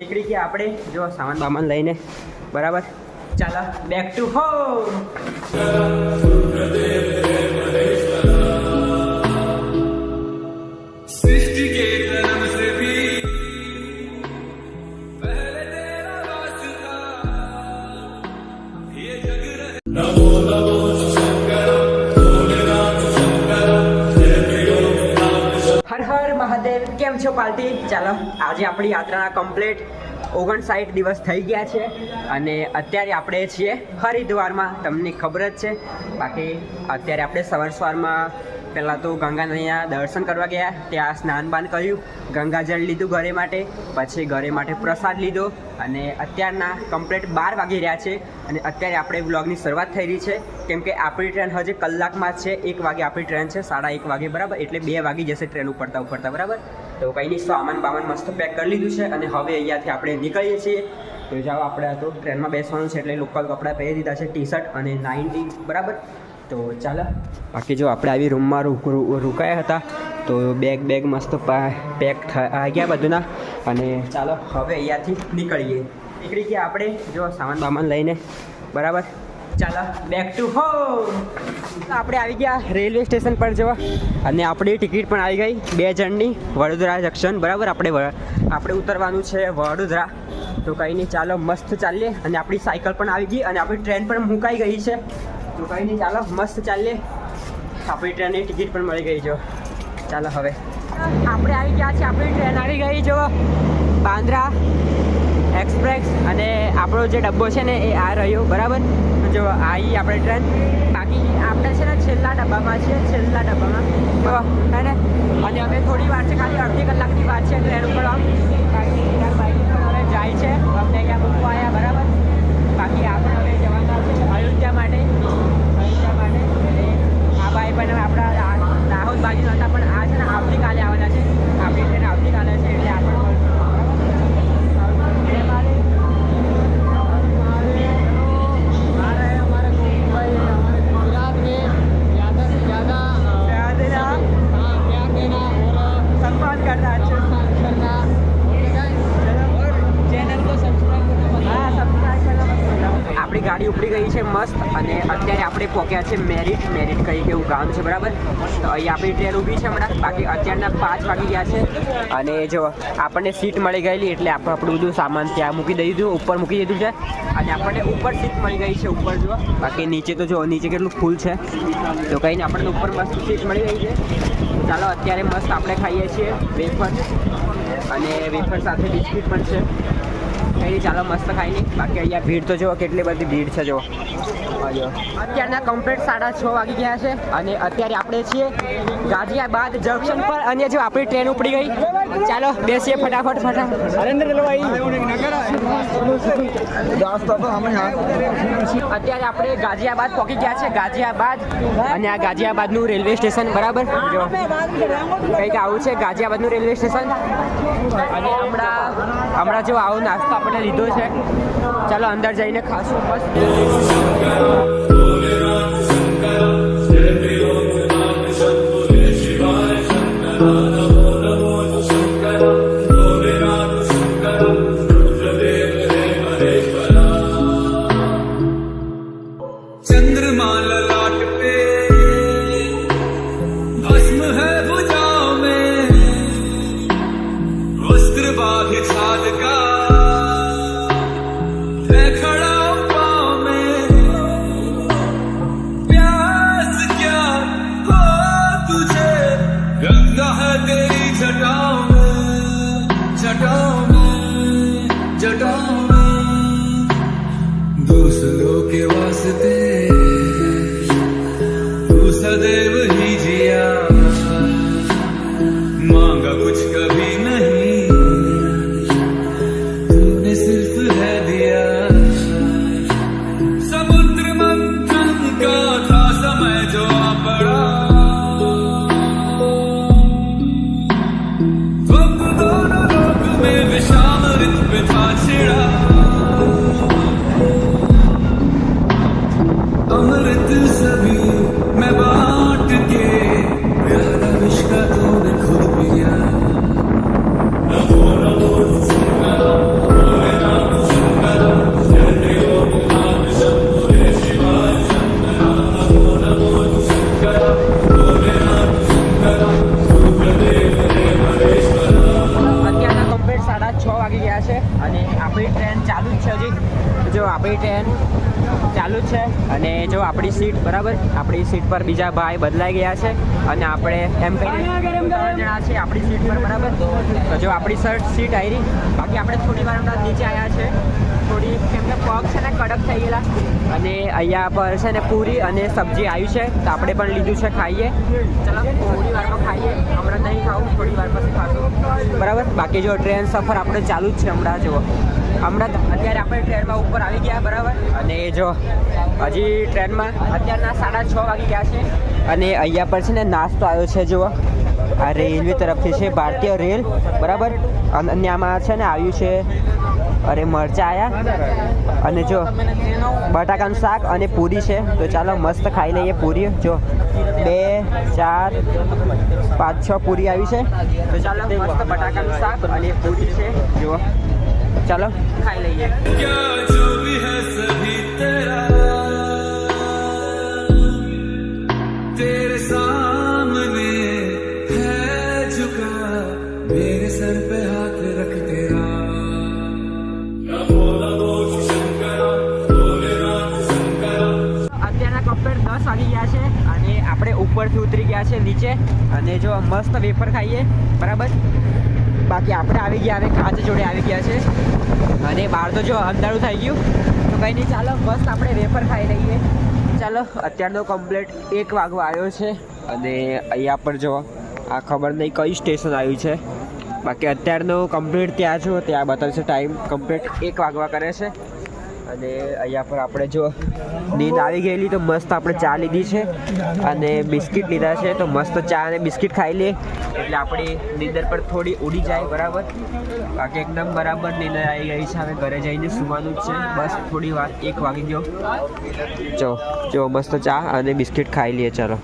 નીકળી ગયા આપણે. જો સામાન બામાન લઈને. બરાબર. ચાલો બેક ટુ હોમ પાર્ટી ચાલો, આજે આપણી યાત્રાના કમ્પ્લીટ ઓગણસાઠ દિવસ થઈ ગયા છે અને અત્યારે આપણે છીએ હરિદ્વારમાં. તમને ખબર જ છે. બાકી અત્યારે આપણે સવાર સવારમાં પહેલાં તો ગંગા નૈયા દર્શન કરવા ગયા, ત્યાં સ્નાન બાન કર્યું ગંગાજળ લીધું ઘરે માટે, પછી ઘરે માટે પ્રસાદ લીધો અને અત્યારના કમ્પ્લીટ બાર વાગી રહ્યા છે અને અત્યારે આપણે વ્લોગની શરૂઆત થઈ રહી છે. કેમ કે આપણી ટ્રેન હજી કલાકમાં છે, એક વાગે આપણી ટ્રેન છે, સાડા એક વાગે, બરાબર? એટલે બે વાગી જશે ટ્રેન ઉપડતા ઉપડતા, બરાબર? તો કંઈ નહીં, સામાન બામાન મસ્ત પેક કરી લીધું છે અને હવે અહીંયાથી આપણે નીકળીએ છીએ. તો જાઓ, આપણે તો ટ્રેનમાં બેસવાનું છે એટલે લોકલ કપડાં પહેરી દીધા છે ટી શર્ટ અને નાઇન્ટી બરાબર? તો ચાલો. બાકી જો આપણે આવી રૂમમાં રોકાયા હતા, તો બેગ બેગ મસ્ત પેક થઈ ગયા બધુંના. અને ચાલો, હવે અહીંયાથી નીકળીએ. નીકળી ગયા આપણે. જો સામાન બામાન લઈને. બરાબર? ચાલો બેક ટુ હોમ આપણે આવી ગયા રેલવે સ્ટેશન પર જવા. અને આપણી ટિકિટ પણ આવી ગઈ બે જણની. વડોદરા જંકશન. બરાબર? આપણે આપણે ઉતરવાનું છે વડોદરા. તો કંઈ નહીં, ચાલો, મસ્ત ચાલીએ. અને આપણી સાયકલ પણ આવી ગઈ અને આપણી ટ્રેન પણ મુકાઈ ગઈ છે. તો કંઈ નહીં ચાલો, મસ્ત ચાલીએ. આપણી ટ્રેનની ટિકિટ પણ મળી ગઈ જો. ચાલો હવે. આપણે આવી ગયા છે આપણી ટ્રેન આવી ગઈ જો. બાંદ્રા એક્સપ્રેસ અને આપણો જે ડબ્બો છે ને, એ આ રહ્યો, બરાબર? જો આવી આપણે ટ્રેન. બાકી આપણે છે ને, છેલ્લા ડબ્બામાં છીએ, છેલ્લા ડબ્બામાં. તો હે ને? અને હવે થોડી વાર છે, ખાલી અડધી કલાકની વાત છે, ટ્રેન ઉપર આમ. બાકી બાઈક પર હવે જાય છે, અમને અહીંયા મૂકવા આવ્યા બરાબર? આપણી ગાડી ઉપડી ગઈ છે મસ્ત અને અત્યારે આપણે પહોંચ્યા છે મેરિટ. મેરિટ કઈ એવું ગામ છે, બરાબર? તો અહીં આપણી ટ્રેન ઊભી છે હમણાં. બાકી અત્યારના પાંચ વાગી ગયા છે અને જો આપણને સીટ મળી ગયેલી એટલે આપણે આપણું બધું સામાન ત્યાં મૂકી દીધું, ઉપર મૂકી દીધું છે. અને આપણને ઉપર સીટ મળી ગઈ છે, ઉપર જો. બાકી નીચે તો જો, નીચે કેટલું ફૂલ છે. તો કહીને આપણને ઉપર મસ્ત સીટ મળી ગઈ છે. ચાલો, અત્યારે મસ્ત આપણે ખાઈએ છીએ વેફર. અને વેફર સાથે બિસ્કિટ પણ છે. કંઈ ચાલો મસ્ત ખાઈ નહીં બાકી અહીંયા ભીડ તો જુઓ, કેટલી બધી ભીડ છે જો અત્યારના કમ્પ્લીટ સાડા છ વાગી ગયા છે અને અત્યારે આપણે છીએ ગાઝિયાબાદ જંકશન પર. અને જો આપણી ટ્રેન ઉપડી ગઈ ચાલો બેસીએ ફટાફટ ફટાફટ. અત્યારે આપણે ગાઝિયાબાદ પહોંચી ગયા છે ગાઝિયાબાદ. અને આ ગાઝિયાબાદનું રેલવે સ્ટેશન બરાબર? જો કંઈક આવું છે ગાઝિયાબાદનું રેલવે સ્ટેશન. અને હમણાં હમણાં જો આવો નાસ્તો આપણે લીધો છે. ચાલો અંદર જઈને ખાશું બસ Oh. I've been ચાલુ છે અને જો આપણી સીટ બરાબર, આપણી સીટ પર બીજા ભાઈ બદલાઈ ગયા છે અને આપણે એમ ત્રણ જણા છે આપણી સીટ પર, બરાબર? તો જો આપણી સર્ટ સીટ આવી બાકી આપણે થોડી વાર હમણાં નીચે આવ્યા છે. થોડી કે પગ છે કડક થઈ ગયેલા. અને અહીંયા પર છે ને પૂરી અને સબ્જી આવી છે, તો આપણે પણ લીધું છે ખાઈએ. ચલો, થોડી વારમાં ખાઈએ. હમણાં નહીં ખાવું, થોડી વાર પછી ખાશું. બરાબર? બાકી જો ટ્રેન સફર આપણે ચાલુ જ છે હમણાં, જુઓ. હમણાં અત્યારે આપણે ટ્રેનમાં ઉપર આવી ગયા, બરાબર? અને જો, હજી ટ્રેનમાં અત્યારના સાડા છ વાગી ગયા છે. અને અહીંયા પર છે ને નાસ્તો આવ્યો છે, જુઓ. આ રેલવે તરફથી છે, ભારતીય રેલ. બરાબર? અને આમાં છે ને આવ્યું છે. અરે, મરચા આયા. અને જો, બટાકાનું શાક અને પૂરી છે. તો ચાલો મસ્ત ખાઈ લઈએ પૂરી જો, બે, ચાર, પાંચ, છ પૂરી આવી છે. તો ચાલો મસ્ત બટાકાનું શાક અને પૂરી છે. જુઓ. ચાલો. ખાઈ લઈએ. ઉપરથી ઉતરી ગયા છે, નીચે. અને જો મસ્ત વેફર ખાઈએ. બરાબર? બાકી આપણે આવી ગયા હવે કાચ જોડે આવી ગયા છે. અને બહાર તો જો અંધારું થઈ ગયું. તો કંઈ નહીં, ચાલો મસ્ત આપણે વેફર ખાઈ લઈએ. ચાલો, અત્યારનો કમ્પ્લેટ એક વાગવા આવ્યો છે. અને અહીંયા પર જો, આ ખબર નહીં કઈ સ્ટેશન આવ્યું છે. બાકી અત્યારનો કમ્પ્લીટ ત્યાં જો ત્યાં બતાવશે ટાઈમ કમ્પ્લીટ એક વાગવા કરે છે. અને અહીંયા પર આપણે જો નીંદ આવી ગયેલી તો મસ્ત આપણે ચા લીધી છે અને બિસ્કિટ લીધા છે. તો મસ્ત ચા અને બિસ્કિટ ખાઈ લઈએ. એટલે આપણી નીંદર પર થોડી ઉડી જાય બરાબર. બાકી એકદમ બરાબર નીંદર આવી ગઈ છે. હવે ઘરે જઈને સુવાનું જ છે. બસ થોડી વાર, એક વાગી ગયો. જો જો મસ્ત ચા અને બિસ્કિટ ખાઈ લઈએ, ચાલો.